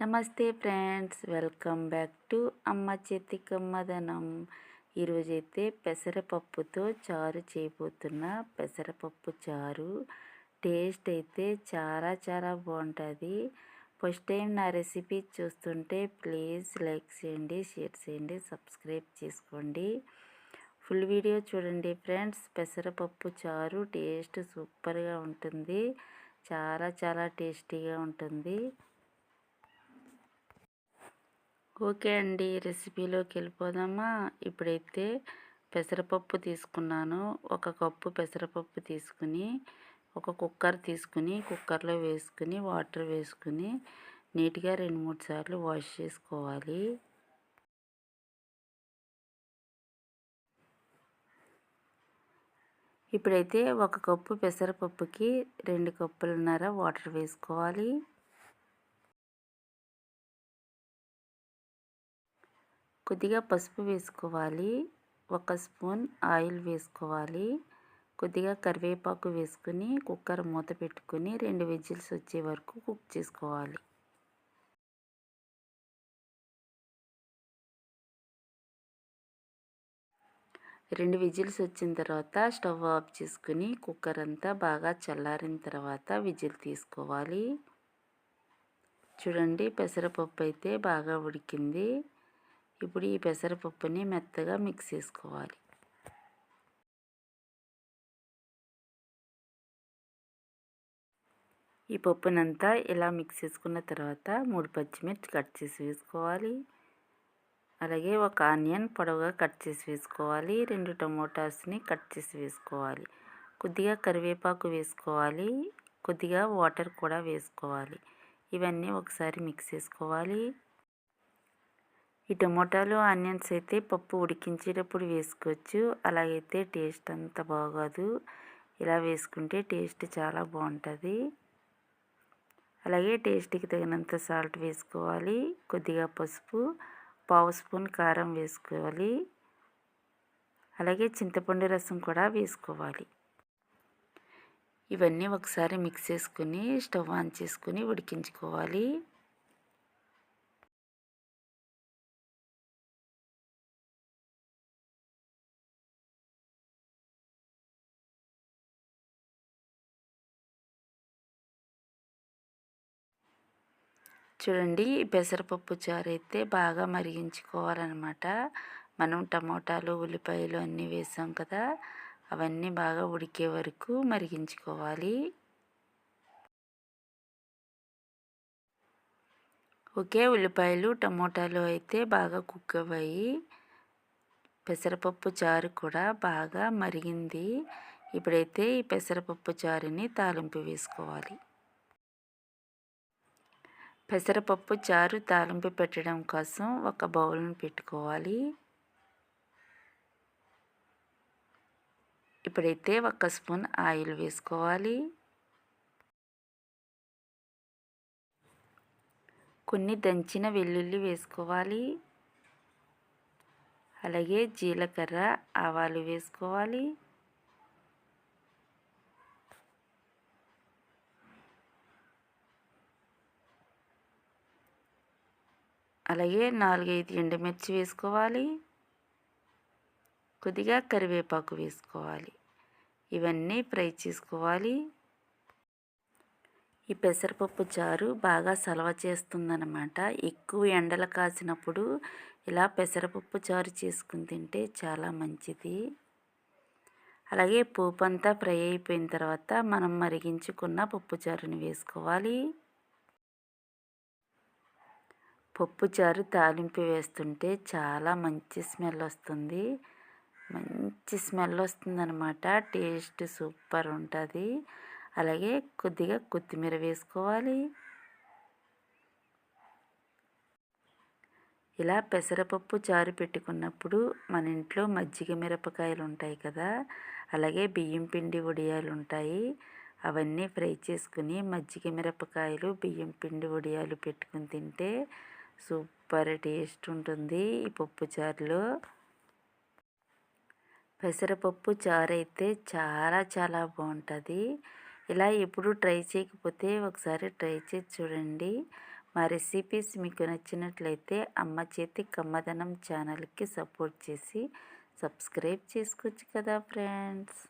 నమస్తే friends welcome back to అమ్మ చేతి కమ్మదనం ఈరోజైతే పెసరపప్పుతో చారు చేయబోతున్న పెసరపప్పు చారు. టేస్ట్ అయితే చాలా చాలా బాగుంటుంది. ఫస్ట్ టైం నా రెసిపీ చూస్తుంటే ప్లీజ్ లైక్ చేయండి షేర్ చేయండి సబ్స్క్రైబ్ చేసుకోండి. ఫుల్ వీడియో చూడండి ఫ్రెండ్స్. పెసరపప్పు చారు టేస్ట్ సూపర్గా ఉంటుంది. చాలా చాలా టేస్టీగా ఉంటుంది. ఓకే అండి. రెసిపీలోకి వెళ్ళిపోదామా? ఇప్పుడైతే పెసరపప్పు తీసుకున్నాను. ఒక కప్పు పెసరపప్పు తీసుకుని ఒక కుక్కర్ తీసుకుని కుక్కర్లో వేసుకుని వాటర్ వేసుకుని నీట్గా రెండు మూడు సార్లు వాష్ చేసుకోవాలి. ఇప్పుడైతే ఒక కప్పు పెసరపప్పుకి రెండు కప్పులున్నర వాటర్ వేసుకోవాలి. కొద్దిగా పసుపు వేసుకోవాలి. ఒక స్పూన్ ఆయిల్ వేసుకోవాలి. కొద్దిగా కరివేపాకు వేసుకుని కుక్కర్ మూత పెట్టుకుని రెండు విజిల్స్ వచ్చే వరకు కుక్ చేసుకోవాలి. రెండు విజిల్స్ వచ్చిన తర్వాత స్టవ్ ఆఫ్ చేసుకుని కుక్కర్ అంతా బాగా చల్లారిన తర్వాత విజిల్ తీసుకోవాలి. చూడండి పెసరపప్పు అయితే బాగా ఉడికింది. ఇప్పుడు ఈ పెసరపప్పుని మెత్తగా మిక్స్ చేసుకోవాలి. ఈ పప్పునంతా ఇలా మిక్స్ చేసుకున్న తర్వాత మూడు పచ్చిమిర్చి కట్ చేసి వేసుకోవాలి. అలాగే ఒక ఆనియన్ పొడవుగా కట్ చేసి వేసుకోవాలి. రెండు టమోటాస్ని కట్ చేసి వేసుకోవాలి. కొద్దిగా కరివేపాకు వేసుకోవాలి. కొద్దిగా వాటర్ కూడా వేసుకోవాలి. ఇవన్నీ ఒకసారి మిక్స్ చేసుకోవాలి. ఈ టమోటాలు ఆనియన్స్ అయితే పప్పు ఉడికించేటప్పుడు వేసుకోవచ్చు. అలాగైతే టేస్ట్ అంత బాగోదు. ఇలా వేసుకుంటే టేస్ట్ చాలా బాగుంటుంది. అలాగే టేస్ట్కి తగినంత సాల్ట్ వేసుకోవాలి. కొద్దిగా పసుపు పావు స్పూన్ కారం వేసుకోవాలి. అలాగే చింతపండు రసం కూడా వేసుకోవాలి. ఇవన్నీ ఒకసారి మిక్స్ చేసుకుని స్టవ్ ఆన్ చేసుకుని ఉడికించుకోవాలి. చూడండి పెసరపప్పు చారు అయితే బాగా మరిగించుకోవాలన్నమాట. మనం టమోటాలు ఉల్లిపాయలు అన్నీ వేసాం కదా అవన్నీ బాగా ఉడికే వరకు మరిగించుకోవాలి. ఒకే ఉల్లిపాయలు టమోటాలు అయితే బాగా కుక్ అవ్వాయి. పెసరపప్పు చారు కూడా బాగా మరిగింది. ఇప్పుడైతే ఈ పెసరపప్పు చారుని తాలింపు వేసుకోవాలి. పెసరపప్పు చారు తాలింపు పెట్టడం కోసం ఒక బౌల్ని పెట్టుకోవాలి. ఇప్పుడైతే ఒక స్పూన్ ఆయిల్ వేసుకోవాలి. కొన్ని దంచిన వెల్లుల్లి వేసుకోవాలి. అలాగే జీలకర్ర ఆవాలు వేసుకోవాలి. అలాగే నాలుగైదు ఎండుమిర్చి వేసుకోవాలి. కొద్దిగా కరివేపాకు వేసుకోవాలి. ఇవన్నీ ఫ్రై చేసుకోవాలి. ఈ పెసరపప్పు చారు బాగా సలవ చేస్తుందన్నమాట. ఎక్కువ ఎండలు కాసినప్పుడు ఇలా పెసరపప్పు చారు చేసుకుని తింటే చాలా మంచిది. అలాగే పోపు అంతా ఫ్రై అయిపోయిన తర్వాత మనం మరిగించుకున్న పప్పు చారుని వేసుకోవాలి. పప్పుచారు తాలింపు వేస్తుంటే చాలా మంచి స్మెల్ వస్తుంది. మంచి స్మెల్ వస్తుందనమాట టేస్ట్ సూపర్ ఉంటుంది. అలాగే కొద్దిగా కొత్తిమీర వేసుకోవాలి. ఇలా పెసరపప్పు చారు పెట్టుకున్నప్పుడు మన ఇంట్లో మజ్జిగ మిరపకాయలు ఉంటాయి కదా అలాగే బియ్యం పిండి వడియాలు ఉంటాయి. అవన్నీ ఫ్రై చేసుకుని మజ్జిగ మిరపకాయలు బియ్యం పిండి వడియాలు పెట్టుకుని తింటే సూపర్ టేస్ట్ ఉంటుంది ఈ పప్పు చారులో. పెసరపప్పు చారు అయితే చాలా చాలా బాగుంటుంది. ఇలా ఎప్పుడు ట్రై చేయకపోతే ఒకసారి ట్రై చేసి చూడండి. మా రెసిపీస్ మీకు నచ్చినట్లయితే అమ్మ చేతి కమ్మదనం ఛానల్కి సపోర్ట్ చేసి సబ్స్క్రైబ్ చేసుకోవచ్చు కదా ఫ్రెండ్స్.